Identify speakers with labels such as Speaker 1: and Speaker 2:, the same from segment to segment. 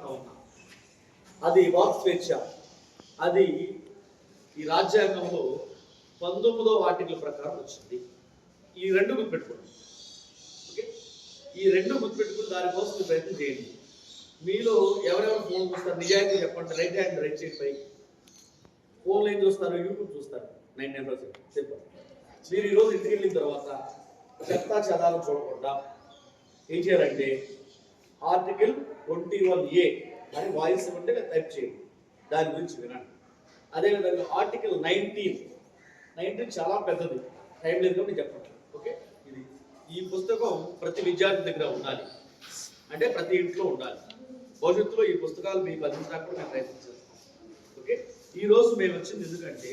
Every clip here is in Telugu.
Speaker 1: ఉన్నా. అది వాక్ స్వేచ్ఛ. అది ఈ రాజ్యాంగంలో పంతొమ్మిదో ఆర్టికల్ ప్రకారం వచ్చింది. ఈ రెండు గుర్తుపెట్టుకోండి. ఓకే? ఈ రెండు గుర్తుపెట్టుకుని దానికోసం ప్రయత్నం చేయండి. మీలో ఎవరెవరు ఫోన్ చూస్తారు? నిజాయితీ చెప్పండి. రైట్ హ్యాండ్ రైట్ సైడ్ పై. ఫోన్ లైన్ చూస్తారు? యూట్యూబ్ చూస్తారు. Nine nine percent. చెప్పండి మీరు ఈరోజు ఇంటికి వెళ్ళిన తర్వాత చెత్త చదాలు చూడకుండా ఏం చేయాలంటే ఆర్టికల్ ట్వంటీ వన్ ఏ. అని వాయిస్ ఉంటే టైప్ చేయండి. దాని గురించి వినండి. అదేవిధంగా ఆర్టికల్ నైన్టీన్. నైన్టీన్ చాలా పెద్దది. టైం లేదు కాబట్టి చెప్పండి ఓకే? ఇది ఈ పుస్తకం ప్రతి విద్యార్థి దగ్గర ఉండాలి. అంటే ప్రతి ఇంట్లో ఉండాలి. భవిష్యత్తులో ఈ పుస్తకాలు మీకు అందించడానికి మేము ప్రయత్నం ఓకే? ఈరోజు మేము వచ్చింది ఎందుకంటే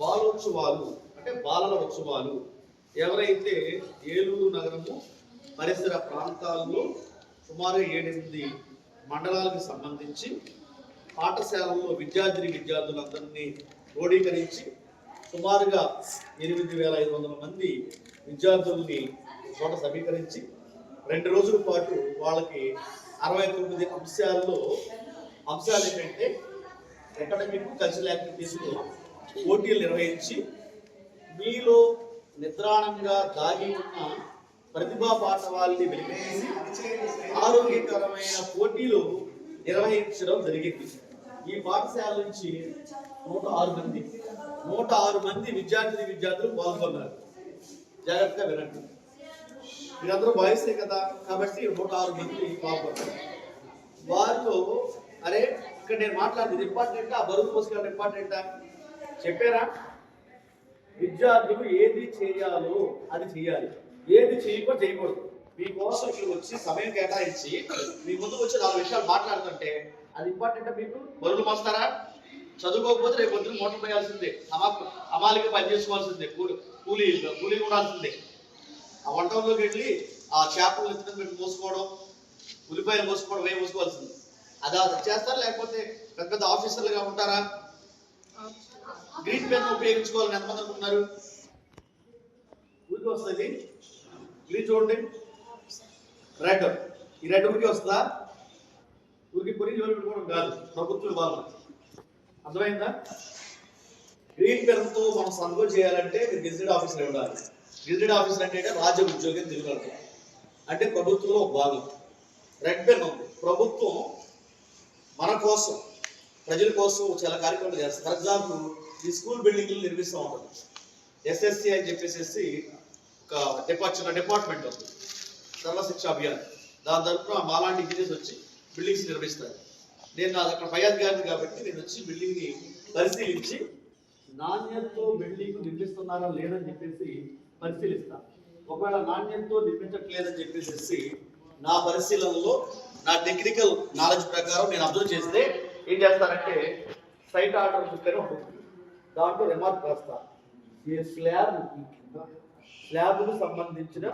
Speaker 1: బాలోత్సవాలు అంటే బాలల ఉత్సవాలు ఎవరైతే ఏలూరు నగరము పరిసర ప్రాంతాల్లో సుమారు ఏడెనిమిది మండలాలకు సంబంధించి పాఠశాలల్లో విద్యార్థిని విద్యార్థులందరినీ క్రోడీకరించి సుమారుగా ఎనిమిది వేల ఐదు వందల మంది విద్యార్థుల్ని చోట సమీకరించి రెండు రోజుల పాటు వాళ్ళకి అరవై తొమ్మిది అంశాల్లో అంశాలు ఏంటంటే అకాడమిక్ కల్చరల్ యాక్టివిటీస్లో పోటీలు నిర్వహించి మీలో నిద్రాణంగా దాగి ఉన్న ప్రతిభా పాఠవాల్ని వెలికితీసి ఆరోగ్యకరమైన పోటీలు నిర్వహించడం జరిగింది. ఈ పాఠశాల నుంచి నూట ఆరు మంది నూట ఆరు మంది విద్యార్థిని విద్యార్థులు పాల్గొన్నారు. జాగ్రత్తగా వినండి. మీరందరూ భావిస్తే కదా? కాబట్టి నూట ఆరు మంది పాల్గొన్నారు. వారిలో అరే ఇక్కడ నేను మాట్లాడేది ఇంపార్టెంటా? ఆ బరువు పోసుకోవడం ఇంపార్టెంటా? చెప్పారా? విద్యార్థులు ఏది చేయాలో అది చేయాలి. ఏది చేయకో చేయకూడదు. మీకోసం ఇక్కడ వచ్చి సమయం కేటాయించి మీ ముందుకు వచ్చి నాలుగు విషయాలు మాట్లాడుతుంటే అది ఇంపార్టెంటా మీకు? బరువులు మోస్తారా? చదువుకోకపోతే రేపు పొద్దున మోటార్ పోయాల్సిందే. అమా అమాలిగా పని చేసుకోవాల్సిందే. కూలి కూలీ కూలీ ఉండాల్సిందే. ఆ వంటంలోకి వెళ్ళి ఆ చేపలు ఎత్తున పెట్టి మోసుకోవడం ఉల్లిపాయలు మోసుకోవడం ఏం మోసుకోవాల్సింది? అది అది చేస్తారా లేకపోతే పెద్ద పెద్ద ఆఫీసర్లుగా ఉంటారా? గ్రీన్ పెన్ ఉపయోగించుకోవాలని ఎంతమంది అనుకుంటున్నారు? ఊరికి వస్తుంది. గ్రీన్ చూడండి రెడ్ ఈ రెడ్ ఊరికి వస్తుందా? ఊరికి కొని జోలి పెట్టుకోవడం కాదు ప్రభుత్వం ఇవ్వాలి అర్థమైందా? గ్రీన్ పెన్తో మనం సందులో చేయాలంటే మీరు గెజిటెడ్ ఆఫీసర్ ఉండాలి. గెజిటెడ్ ఆఫీసర్ అంటే రాజ్య ఉద్యోగం తెలుగు అంటే ప్రభుత్వంలో ఒక భాగం. రెడ్ పెన్ ఉంది. ప్రభుత్వం మన కోసం ప్రజల కోసం చాలా కార్యక్రమాలు చేస్తారు ఫర్ ఎగ్జాంపుల్ ఈ స్కూల్ బిల్డింగ్లు నిర్మిస్తూ ఉంటుంది ఎస్ఎస్సి అని చెప్పేసి ఒక డిపార్ట్ చిన్న డిపార్ట్మెంట్ ఉంది సర్వశిక్ష అభియాన్. దాని తరఫున మాలాంటి ఇంజనీర్స్ వచ్చి బిల్డింగ్స్ నిర్మిస్తారు. నేను అక్కడ పై అధికారిని కాబట్టి నేను వచ్చి బిల్డింగ్ని పరిశీలించి నాణ్యతతో బిల్డింగ్ నిర్మిస్తున్నారా లేదని చెప్పేసి పరిశీలిస్తాను ఒకవేళ నాణ్యతతో నిర్మించట్లేదని చెప్పేసి నా పరిశీలనలో నా టెక్నికల్ నాలెడ్జ్ ప్రకారం నేను అబ్జర్వ్ చేస్తే ఏం చేస్తానంటే సైట్ ఆర్డర్ బుక్ ఉంటుంది. దాంట్లో రిమార్క్ రాస్తా. ఈ స్లాబ్ స్లాబ్కు సంబంధించిన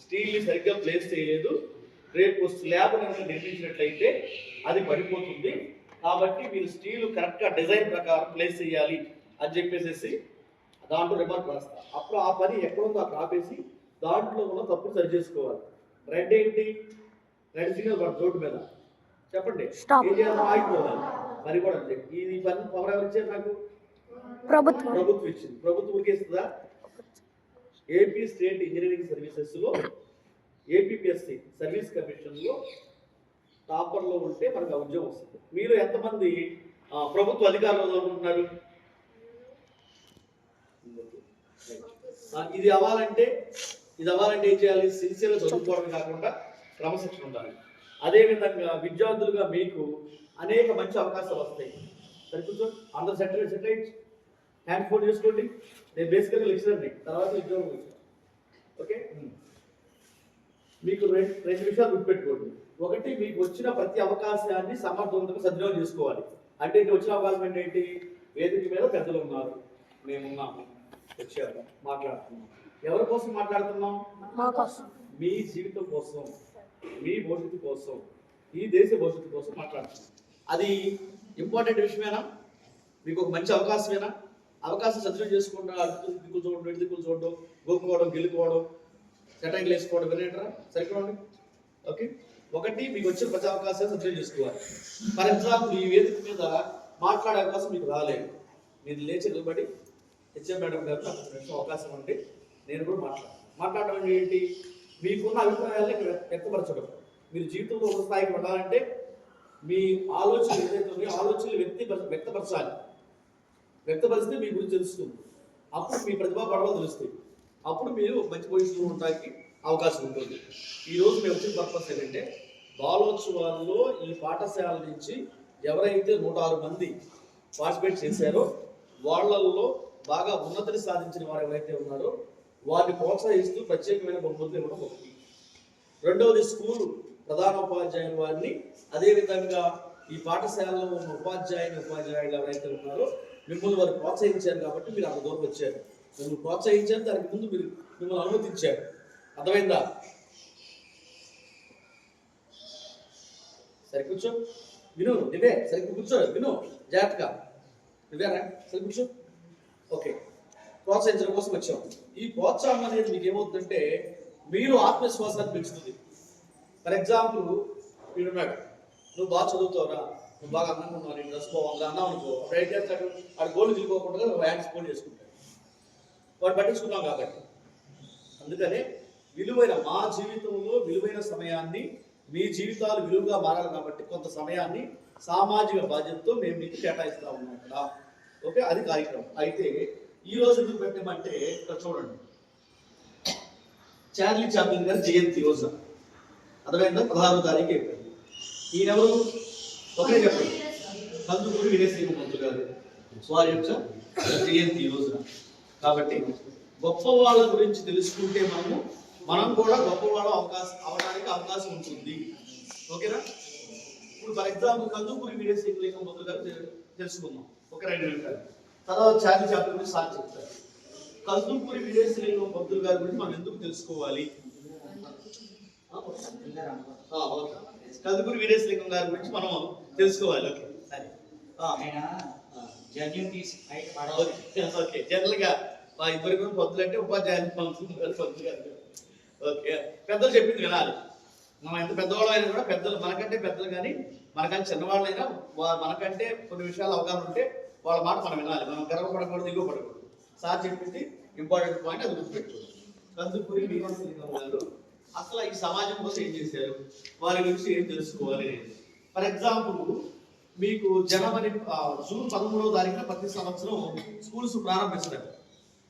Speaker 1: స్టీల్ని సరిగ్గా ప్లేస్ చేయలేదు. రేపు స్లాబ్ కనుక నిర్మించినట్లయితే అది పడిపోతుంది. కాబట్టి మీరు స్టీల్ కరెక్ట్గా డిజైన్ ప్రకారం ప్లేస్ చేయాలి అని చెప్పేసి దాంట్లో రిమార్క్ రాస్తా. అప్పుడు ఆ పని ఎక్కడ ఉందో అక్కడ ఆపేసి దాంట్లో ఉన్న తప్పులు సరి చేసుకోవాలి. రెడ్ ఏంటి? రెడ్ సిగ్నల్ రోడ్డు మీద. చెప్పండి.
Speaker 2: Stop.
Speaker 1: ఏం చేయాలో ఆగిపోవాలి. మరి కూడా ఇది పని పవర్ ఎవరు ఇచ్చారు నాకు?
Speaker 2: ప్రభుత్వం.
Speaker 1: ప్రభుత్వం ఇచ్చింది. ప్రభుత్వం ఉరికేస్తుందా? ఏపీ స్టేట్ ఇంజనీరింగ్ సర్వీసెస్లో ఏపీఎస్సి సర్వీస్ కమిషన్లో టాపర్లో ఉంటే మనకు ఉద్యోగం వస్తుంది. మీరు ఎంతమంది ప్రభుత్వ అధికారులు అనుకుంటున్నారు ఇది అవ్వాలంటే ఇది అవ్వాలంటే ఏం చేయాలి? సిన్సియర్గా చదువుకోవడం కాకుండా క్రమశిక్షణ ఉండాలి. అదే విధంగా విద్యార్థులుగా మీకు అనేక మంచి అవకాశాలు వస్తాయి. సరిపోతుంది అందరు సెటిల్ సెటిల్ హ్యాండ్ ఫోన్ చేసుకోండి. నేను బేసికల్గా లెక్చరర్ని తర్వాత ఉద్యోగం ఓకే? మీకు రెండు రెండు విషయాలు గుర్తుపెట్టుకోండి. ఒకటి మీకు వచ్చిన ప్రతి అవకాశాన్ని సమర్థవంతంగా సద్వినియోగం చేసుకోవాలి. అంటే ఇంక వచ్చిన అవకాశం ఏంటి? వేదిక మీద పెద్దలు ఉన్నారు. మేమున్నాము. వచ్చాము మాట్లాడుతున్నాం. ఎవరి కోసం మాట్లాడుతున్నాం?
Speaker 2: మీ
Speaker 1: జీవితం కోసం. మీ భవిష్యత్తు కోసం. ఈ దేశ భవిష్యత్తు కోసం మాట్లాడుతున్నాం. అది ఇంపార్టెంట్ విషయమేనా? మీకు ఒక మంచి అవకాశమేనా? అవకాశం సద్వినియోగం చేసుకుంటా అటు దిక్కులు చూడడం ఇటు దిక్కులు చూడడం గోక్కోవడం గెలుకోవడం సెటైన్లు వేసుకోవడం వినేటరా సరిపోండి ఓకే. ఒకటి మీకు వచ్చిన ప్రతి అవకాశాన్ని సద్వినియోగం చేసుకోవాలి. ఫర్ ఎగ్జాంపుల్ ఈ వేదిక మీద మాట్లాడే అవకాశం మీకు రాలేదు. మీరు లేచి నిలబడి హెచ్ఎం మేడం గారు అవకాశం ఉంటే నేను కూడా మాట్లాడాలి మాట్లాడడం ఏంటి? మీకున్న అభిప్రాయాలను ఇక్కడ వ్యక్తపరచడం. మీరు జీవితంలో ఒక స్థాయికి వెళ్ళాలంటే మీ ఆలోచనలు ఏదైతే ఉన్నాయో ఆలోచనలు వ్యక్తి వ్యక్తపరచాలి. వ్యక్తపరిస్తే మీ గురించి తెలుస్తుంది. అప్పుడు మీ ప్రతిభా పడవలు తెలుస్తాయి. అప్పుడు మీరు మంచి పొజిషన్లో ఉండడానికి అవకాశం ఉంటుంది. ఈ రోజు మేము వచ్చిన పర్పస్ ఏంటంటే బాలోత్సవాల్లో ఈ పాఠశాల నుంచి ఎవరైతే నూట ఆరు మంది పార్టిసిపేట్ చేశారో వాళ్ళల్లో బాగా ఉన్నతిని సాధించిన వారు ఎవరైతే ఉన్నారో వారిని ప్రోత్సహిస్తూ ప్రత్యేకమైన బహుమతులు ఇవ్వడం ఒకటి. రెండవది స్కూల్ ప్రధాన ఉపాధ్యాయుల వారిని అదేవిధంగా ఈ పాఠశాలలో ఉన్న ఉపాధ్యాయుని ఉపాధ్యాయులు ఎవరైతే ఉన్నారో మిమ్మల్ని వారు ప్రోత్సహించారు కాబట్టి మీరు అంత దూరం వచ్చారు. మిమ్మల్ని ప్రోత్సహించారు దానికి ముందు మీరు మిమ్మల్ని అనుమతించారు. అర్థమైందా? సరి కూర్చో. విను నువ్వే సరి కూర్చో. విను జాగ్రత్తగా. నువ్వేరా? సరి కూర్చో. ఓకే. ప్రోత్సహించడం కోసం వచ్చాం. ఈ ప్రోత్సాహం అనేది మీకు ఏమవుతుందంటే మీరు ఆత్మవిశ్వాసాన్ని పెంచుతుంది. ఫర్ ఎగ్జాంపుల్ వీడున్నాడు. నువ్వు బాగా చదువుతావురా. నువ్వు బాగా అందంగా ఉన్నావు నేను డ్రెస్ బాగుంది అన్నావు అనుకో అప్పుడు చేస్తాడు వాడు గోల్డ్ తిరిగిపోకుండా హ్యాండ్స్ ఫోన్ చేసుకుంటాడు వాడు పట్టించుకున్నాం కాబట్టి. అందుకనే విలువైన మా జీవితంలో విలువైన సమయాన్ని మీ జీవితాలు విలువగా మారాలి కాబట్టి కొంత సమయాన్ని సామాజిక బాధ్యతతో మేము మీకు కేటాయిస్తా ఉన్నాం ఇక్కడ. ఓకే? అది కార్యక్రమం. అయితే ఈ రోజు ఎందుకు పెట్టామంటే ఇక్కడ చూడండి. చార్లీ చాప్లిన్ గారి జయంతి రోజు. అర్థమైందా? పదహారో తారీఖు అయిపోయింది ఈయనెవరు? ఒకరే చెప్పండి. కందుకూరి వీరేశ్వర మంత్రులు గారు. వారి యొక్క జయంతి రోజున. కాబట్టి గొప్ప వాళ్ళ గురించి తెలుసుకుంటే మనము మనం కూడా గొప్ప వాళ్ళ అవకాశం అవడానికి అవకాశం ఉంటుంది. ఓకేనా? ఇప్పుడు ఫర్ ఎగ్జాంపుల్ కందుకూరి వీరేశ్వర మంత్రులు గారు తె- తెలుసుకుందాం. ఒక రెండు నిమిషాలు. తర్వాత చార్లీ చాప్లిన్ గురించి సార్ చెప్తారు. కందుకూరి వీరేశ్వర మంత్రులు గారి గురించి మనం ఎందుకు తెలుసుకోవాలి? ఓకే. కందుకూరి వీరేశలింగం గారి గురించి మనం తెలుసుకోవాలి. ఓకే సరే.
Speaker 3: జడ్జిని తీసి
Speaker 1: ఓకే. జనరల్గా మా ఇద్దరికి పొద్దులు అంటే ఉపాధ్యాయులు పంతులు గారు ఓకే. పెద్దలు చెప్పింది వినాలి. మనం ఎంత పెద్దవాళ్ళు అయినా కూడా పెద్దలు మనకంటే పెద్దలు కానీ మనకంటే చిన్నవాళ్ళైనా మనకంటే కొన్ని విషయాలు అవగాహన ఉంటే వాళ్ళ మాట మనం వినాలి. మనం గర్వపడకూడదు దిగువ పడకూడదు. సార్ చెప్పింది ఇంపార్టెంట్ పాయింట్ అది గుర్తుపెట్టుకోండి. కందుకూరి వీరేశలింగం గారు అసలు ఈ సమాజం కోసం ఏం చేశారు? వారి గురించి ఏం తెలుసుకోవాలి ఫర్ ఎగ్జాంపుల్ మీకు జనవరి జూన్ పదమూడవ తారీఖున ప్రతి సంవత్సరం స్కూల్స్ ప్రారంభిస్తారు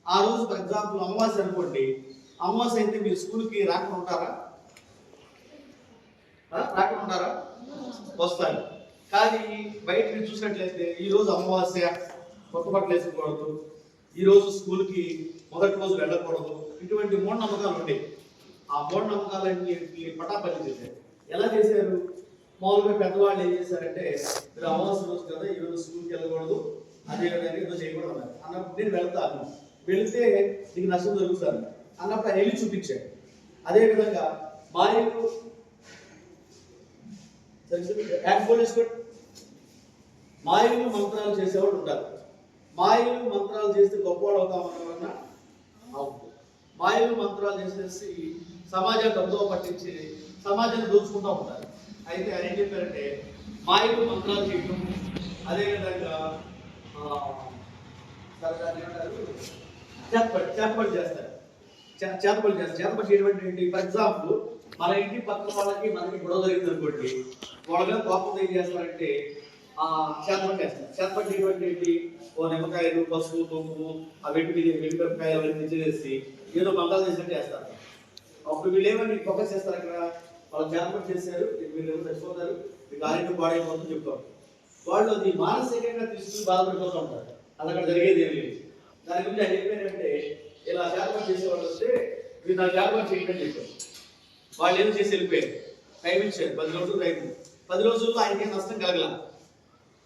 Speaker 1: ఆ రోజు ఫర్ ఎగ్జాంపుల్ అమావాస్య అనుకోండి. అమావాస్య అయితే మీరు స్కూల్కి రాకుండా ఉంటారా? రాకుండా ఉంటారా? వస్తారు. కానీ బయట మీరు చూసినట్లయితే ఈ రోజు అమావాస్య కొత్త బట్టలు వేసుకోకూడదు. ఈరోజు స్కూల్కి మొదటి రోజు వెళ్ళకూడదు. ఇటువంటి మూఢనమ్మకాలు ఉండేవి ఆ మూఢనమ్మకాలన్నీ పటాపల్లి చేశారు. ఎలా చేశారు? మామూలుగా పెద్దవాళ్ళు ఏం చేశారంటే మీరు అమావాస్య రోజు కదా ఈరోజు స్కూల్కి వెళ్ళకూడదు అదే విధంగా ఏదో చేయకూడదు అన్నారు. అన్నప్పుడు నేను వెళ్తాను వెళితే నీకు నష్టం జరుగుతుంది అన్నప్పుడు ఆయన వెళ్ళి చూపించాడు అదేవిధంగా మా ఇల్లు మాయలు మంత్రాలు చేసేవాడు ఉంటారు మాయలు మంత్రాలు చేస్తే గొప్పవాడు అవుతామన్న మాయలు మంత్రాలు చేసేసి సమాజాన్ని డబ్బుతో పట్టించి సమాజాన్ని దోచుకుంటూ ఉంటారు. అయితే ఆయన ఏం చెప్పారంటే మాయకు మంత్రాలు చేయటం అదేవిధంగా చేతపడి చేతపడి చేస్తారు. చేతపడి చేస్తారు. చేతపడి చేయడం ఏంటి? ఫర్ ఎగ్జాంపుల్ మన ఇంటి పక్కన వాళ్ళకి మనకి గొడవ జరిగింది అనుకోండి వాళ్ళ మీద కోపం ఏం చేస్తారంటే చేతపడి చేస్తారు. చేతపడి చేయడం ఏంటి? ఓ నిమ్మకాయలు పసుపు కుంకుమ ఆ వెండి వెండిమిరపకాయలు అవన్నీ తెచ్చేసి ఏదో మందాలు చేసినట్టు చేస్తారు. అప్పుడు వీళ్ళు ఏమని ఫోకస్ చేస్తారు అక్కడ? వాళ్ళు జాగ్రత్త చేశారు. మీరు చచ్చిపోతారు? మీకు ఆరోగ్యం పాడైపోతుందని చెప్తారు. వాళ్ళు అది మానసికంగా తీసుకుని బాధపడిపోతూ ఉంటారు. అది అక్కడ జరిగేది ఏమి లేదు. దాని గురించి ఆయన చెప్పారంటే ఇలా చేతపడి చేసేవాళ్ళు వస్తే మీరు నా జాగ్రత్త చేయండి చెప్పారు. వాళ్ళు ఏం చేసి వెళ్ళిపోయారు. టైం ఇచ్చారు. పది రోజులు టైం పది రోజుల్లో ఆయనకి నష్టం కలగల?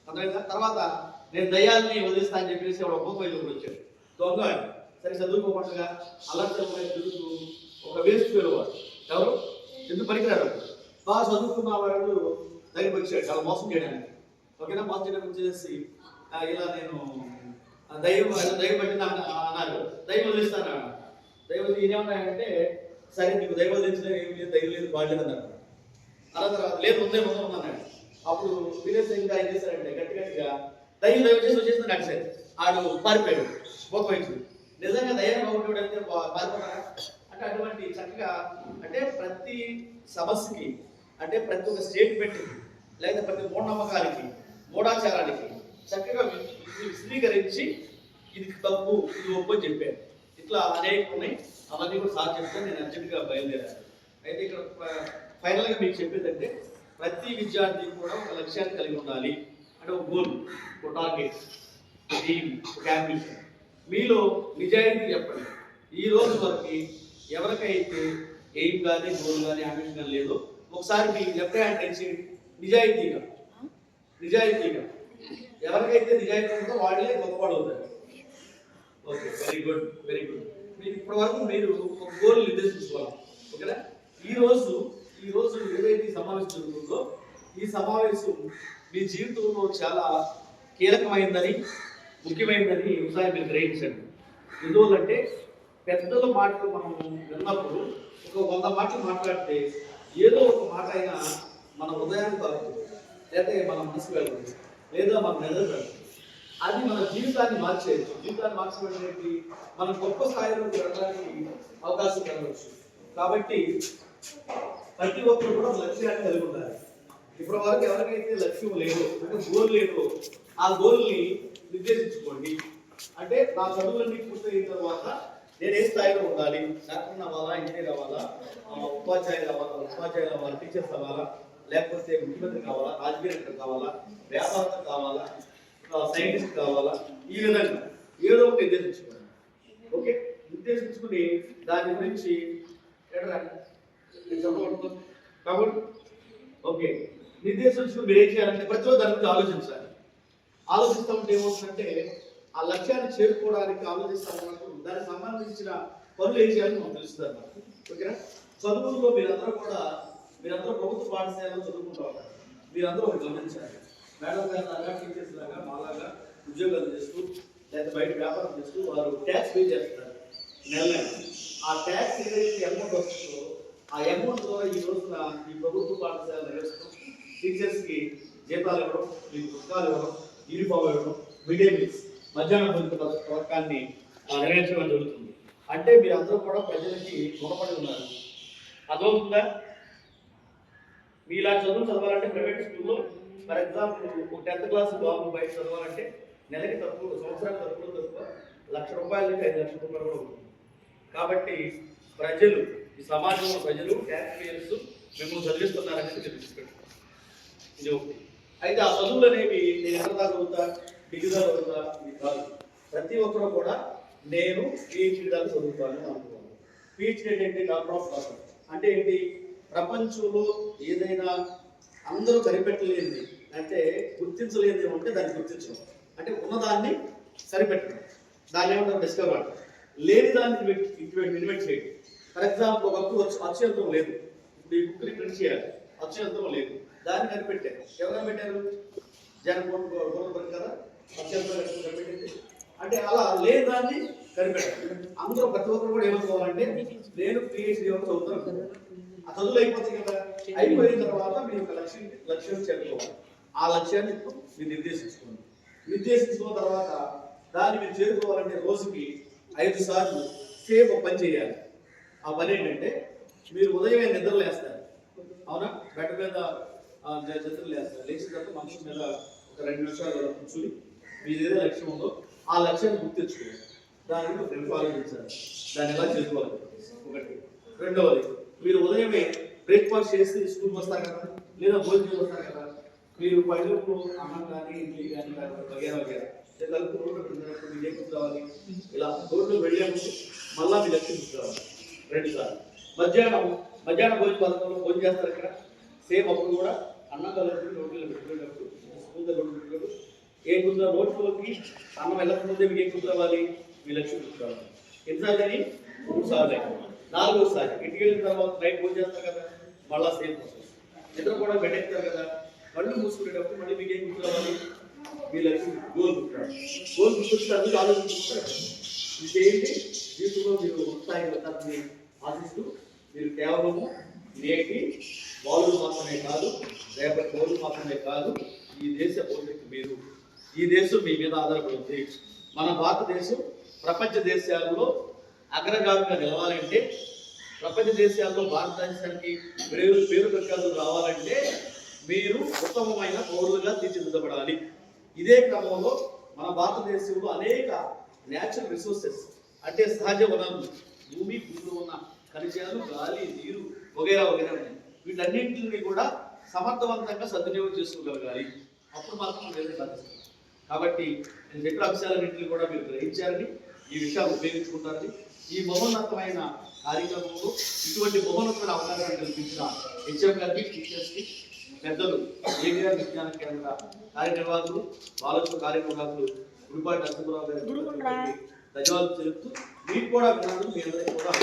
Speaker 1: అర్థమైందా? తర్వాత నేను దయ్యాల్ని వదిలిస్తా అని చెప్పేసి ఒక ఒక్కొక్క వెళ్ళి వచ్చాడు. దొంగ సరే చదువుకోకుండా అల్లరి తిరుగుతూ ఒక వేస్ట్ వాడు ఎవరు? ఎందుకు పనికిరాడు బాగా చదువుకున్న వాడు దగ్గరికి వచ్చాడు చాలా మోసం చేయడానికి. ఓకేనా? మోసం చేయడం వచ్చేసి ఇలా నేను దైవం దయ్యం దయ్యం పట్టి నాకు అన్నారు. దయ్యం వదిలిస్తాను అన్నాడు. దయ్యం వదిలి సరే నీకు దైవం తెలిసిన ఏం లేదు దైవం లేదు బాధ్యత అన్నారు అలా తర్వాత లేదు ఉందే ముందు ఉన్నాడు అప్పుడు విలేజ్ ఇంకా ఏం చేశారంటే గట్టి గట్టిగా దయ్యం దయ్యం చేసి వచ్చేసి నడిచారు ఆడు పారిపోయాడు పోకపోయింది నిజంగా దయ్యం బాగుంటాడు అంటే పారిపోతారా అంటే అటువంటి చక్కగా అంటే ప్రతి సమస్యకి అంటే ప్రతి ఒక్క స్టేట్మెంట్కి లేదా ప్రతి మూఢనమ్మకానికి మూఢాచారానికి చక్కగా విశదీకరించి ఇది తప్పు ఇది ఒప్పు అని చెప్పారు. ఇట్లా అనేక ఉన్నాయి అవన్నీ కూడా సార్ చెప్తే నేను అర్జెంట్గా బయలుదేరాను. అయితే ఇక్కడ ఫ- ఫైనల్గా మీకు చెప్పేదంటే ప్రతి విద్యార్థి కూడా ఒక లక్ష్యాన్ని కలిగి ఉండాలి అంటే ఒక గోల్ ఒక టార్గెట్ డ్రీమ్ ఒక అంబిషన్ మీలో నిజాయితీ చెప్పండి. ఈ రోజు వరకు ఎవరికైతే ఎయిమ్ కానీ గోల్ కానీ అంబిషన్ లేదో ఒకసారి మీ లెఫ్ట్ హ్యాండ్ నుంచి నిజాయితీగా నిజాయితీగా ఎవరికైతే నిజాయితీ ఉందో వాళ్ళే గొప్పవాడు అవుతారు. Okay very good very good. మీరు ఇప్పటి వరకు మీరు ఒక గోల్ నిర్దేశించుకోవాలి. ఓకేనా? ఈ రోజు ఈ రోజు ఏదైతే సమావేశం జరుగుతుందో ఈ సమావేశం మీ జీవితంలో చాలా కీలకమైందని ముఖ్యమైనదని ఒకసారి మీరు గ్రహించండి. ఎందువల్లంటే పెద్దల మాటలు మనం విన్నప్పుడు ఒక వంద మాటలు మాట్లాడితే ఏదో ఒక మాట అయినా మన హృదయానికి తగ్గుతుంది లేదా మన మనసు వెళ్తుంది లేదా మన మెదడు వెళ్తుంది. అది మన జీవితాన్ని మార్చేయచ్చు. జీవితాన్ని మార్చడం ఏంటి? మనం గొప్ప స్థాయిలో వెళ్ళడానికి అవకాశం కలగవచ్చు. కాబట్టి ప్రతి ఒక్కరు కూడా లక్ష్యాన్ని కలిగి ఉండాలి. ఇప్పటి వరకు ఎవరికైతే లక్ష్యం లేదో అంటే గోల్ లేదో ఆ గోల్ని నిర్దేశించుకోండి. అంటే నా చదువులన్నీ పూర్తయిన తర్వాత నేను ఏ స్థాయిలో ఉండాలి డాక్టర్ అవ్వాలా ఇంజనీర్ అవ్వాలా ఉపాధ్యాయులు అవ్వాలా ఉపాధ్యాయులు అవ్వాలా టీచర్స్ అవ్వాలా లేకపోతే ముఖ్యమంత్రి కావాలా రాజకీయ కావాలా వ్యాపారం కావాలా సైంటిస్ట్ కావాలా ఈ విధంగా ఏదో ఒకటి నిర్దేశించుకోవాలి. ఓకే? నిర్దేశించుకుని దాని గురించి కాబట్టి ఓకే. నిర్దేశించుకుని మీరు ఏం చేయాలంటే ప్రతి ఒక్క దాని గురించి ఆలోచించాలి. ఆలోచిస్తూ ఉంటే ఏమవుతుందంటే ఆ లక్ష్యాన్ని చేరుకోవడానికి ఆలోచిస్తూ దానికి సంబంధించిన పనులు ఏం చేయాలని మనం తెలుస్తుంది అన్నమాట. ఓకేనా? చదువుల్లో మీరందరూ కూడా మీరందరూ ప్రభుత్వ పాఠశాలలో చదువుకుంటూ ఉంటారు. మీరందరూ ఒకటి గమనించాలి. మేడం గారు లాగా టీచర్స్ లాగా మాలాగా ఉద్యోగాలు చేస్తూ లేదా బయట వ్యాపారం చేస్తూ వారు ట్యాక్స్ పే చేస్తారు. నెల ఆ ట్యాక్స్ ఏదైతే అమౌంట్ వస్తుందో ఆ అమౌంట్ ద్వారా ఈ రోజున ఈ ప్రభుత్వ పాఠశాల నిర్వహిస్తూ టీచర్స్కి జీతాలు ఇవ్వడం మీకు పుస్తకాలు ఇవ్వడం యూనిఫామ్ ఇవ్వడం మిడ్ డే మీల్స్ మధ్యాహ్న భోజన పథకాన్ని నెరవేర్చడం జరుగుతుంది. అంటే మీరు అందరూ కూడా ప్రజలకి రుణపడి ఉన్నారు. అర్థమవుతుందా? మీలా చదువు చదవాలంటే ప్రైవేట్ స్కూల్లో ఫర్ ఎగ్జాంపుల్ ఒక టెన్త్ క్లాస్ బాబు బయట చదవాలంటే నెలకి తక్కువ సంవత్సరానికి తక్కువ తక్కువ లక్ష రూపాయల నుంచి ఐదు లక్షల రూపాయలు కూడా ఉంటుంది. కాబట్టి ప్రజలు ఈ సమాజంలో ప్రజలు ట్యాక్స్ పేయర్స్ మిమ్మల్ని చదివిస్తున్నారనేది తెలుసుకోండి ఇది ఒకటి. అయితే ఆ చదువులు అనేవి నేను ఎక్కడ దాకా చదువుతా డిగ్రీ చదువుతా ఇది కాదు. ప్రతి ఒక్కరు కూడా నేను పిహెచ్డి దాకా చదువుతాను అనుకున్నాను పిహెచ్డి ఏంటి? డాక్టర్ ఆఫ్ డాక్టర్ అంటే ఏంటి? ప్రపంచంలో ఏదైనా అందరూ కనిపెట్టలేనిది అంటే గుర్తించలేనిది ఉంటే దాన్ని గుర్తించడం. అంటే ఉన్నదాన్ని సరిపెట్టడం. దాన్ని ఏమంటారు? డిస్కవర్ అంటారు లేని దాన్ని ఇన్వెంట్ చేయడం. ఫర్ ఎగ్జాంపుల్ ఒక వచ్చి అత్యంతం లేదు. ఇప్పుడు ఈ బుక్ని ప్రింట్ చేయాలి. అత్యంతం లేదు. దాన్ని కనిపెట్టారు ఎవరైనా పెట్టారు? జగన్ గోవర్ధన్ కదా? అత్యంతం కనిపెట్టింది అంటే అలా లేని దాన్ని కనిపెట్టాలి అందరూ ప్రతి ఒక్కరు కూడా ఏమనుకోవాలంటే నేను పిహెచ్డి వరకు చదువుతాను. ఆ చదువులు అయిపోతాయి కదా. అయిపోయిన తర్వాత మీ ఒక లక్ష్యం లక్ష్యం చేరుకోవాలి. ఆ లక్ష్యాన్ని మీరు నిర్దేశించుకోండి. నిర్దేశించుకున్న తర్వాత దాన్ని మీరు చేరుకోవాలంటే రోజుకి ఐదు సార్లు సేమ్ ఒక పని చేయాలి. ఆ పని ఏంటంటే మీరు ఉదయమే నిద్ర లేస్తారు. అవునా? బెడ్ మీద ఆ, వేస్తారు నిద్ర లేస్తారు. లేచిన తర్వాత మనిషి మీద ఒక రెండు నిమిషాలు కూర్చుని మీరు ఏదో లక్ష్యం ఉందో ఆ లక్ష్యాన్ని గుర్తించుకోవాలి దాని గురించి రెండు ఆలోచించాలి దాన్ని ఎలా చేసుకోవాలి? ఒకటి. రెండవది మీరు ఉదయమే బ్రేక్ఫాస్ట్ చేసి స్కూల్కి వస్తారు కదా? లేదా భోజనం వస్తారు కదా? మీరు పళ్ళకు అన్నం కానీ ఇడ్లీ కానీ వగేరా వగేరా లేదా కలుపు రోడ్డు పెట్టినప్పుడు మీరు ఏం కావాలి ఇలా రోడ్డు వెళ్ళే మళ్ళా మీ లక్ష్యం రావాలి రెండు సార్లు. మధ్యాహ్నం మధ్యాహ్నం భోజన పథకంలో భోజనం చేస్తారు ఇక్కడ సేమ్ అప్పుడు కూడా అన్నం కలిపి రోడ్లు పెట్టుకునేటప్పుడు స్కూల్ దగ్గర రోడ్లు పెట్టుకోవడం ఏం గుర్తు నోట్లోకి అన్నం వెళ్ళకముందే మీకు ఏం గుర్తు మీ లక్ష్యం గుర్తు రావాలి. ఎన్నిసార్లు అని మూడు సార్లు నాలుగోసారి. ఇంటికి వెళ్ళిన తర్వాత నైట్ భోజనం చేస్తారు కదా మళ్ళా సేమ్ ప్రాసెస్ నిద్ర కూడా పెట్టేస్తారు కదా కళ్ళు మూసుకునేటప్పుడు మళ్ళీ మీకు ఏం గుర్తు మీ లక్ష్యం గోల్ గుర్తు గోల్ గుర్తొచ్చి ఆలోచించుకుంటారు ఇది చేయండి జీవితంలో మీరు ఉత్సాహం వెళ్తారని ఆశిస్తూ మీరు కేవలము నేటి బాలులు మాత్రమే కాదు రేపటి పౌరులు మాత్రమే కాదు ఈ దేశ భవిష్యత్తు మీరు ఈ దేశం మీ మీద ఆధారపడి ఉంది. మన భారతదేశం ప్రపంచ దేశాలలో అగ్రగామిగా నిలవాలంటే ప్రపంచ దేశాల్లో భారతదేశానికి పేరు పేరు ప్రఖ్యాతులు రావాలంటే మీరు ఉత్తమమైన పౌరులుగా తీర్చిదిద్దబడాలి. ఇదే క్రమంలో మన భారతదేశంలో అనేక న్యాచురల్ రిసోర్సెస్ అంటే సహజ వనరులు భూమి భూమిలో ఉన్న ఖనిజాలు గాలి నీరు వగైరా వగైరా ఉన్నాయి. వీటన్నింటిని కూడా సమర్థవంతంగా సద్వినియోగం చేసుకోగలగాలి. అప్పుడు మాత్రం వేరే సాధిస్తాం. కాబట్టి నేను చెప్పిన అంశాలన్నింటినీ కూడా మీరు గ్రహించారని ఈ విషయాలు ఉపయోగించుకుంటారని ఈ మహోన్నతమైన కార్యక్రమంలో ఇటువంటి మహోన్నతమైన అవకాశాన్ని కల్పించిన హెచ్ఎం గారికి టీచర్స్కి పెద్దలు ఏవిఆర్ విజ్ఞాన కేంద్ర కార్యనిర్వాహకులు ఆలోచన కార్యనిర్వాహకులు గుడిపాటి నరసింహరావు గారి ధన్యవాదాలు తెలుపుతూ మీకు కూడా విన్నాను మీ అందరికీ కూడా.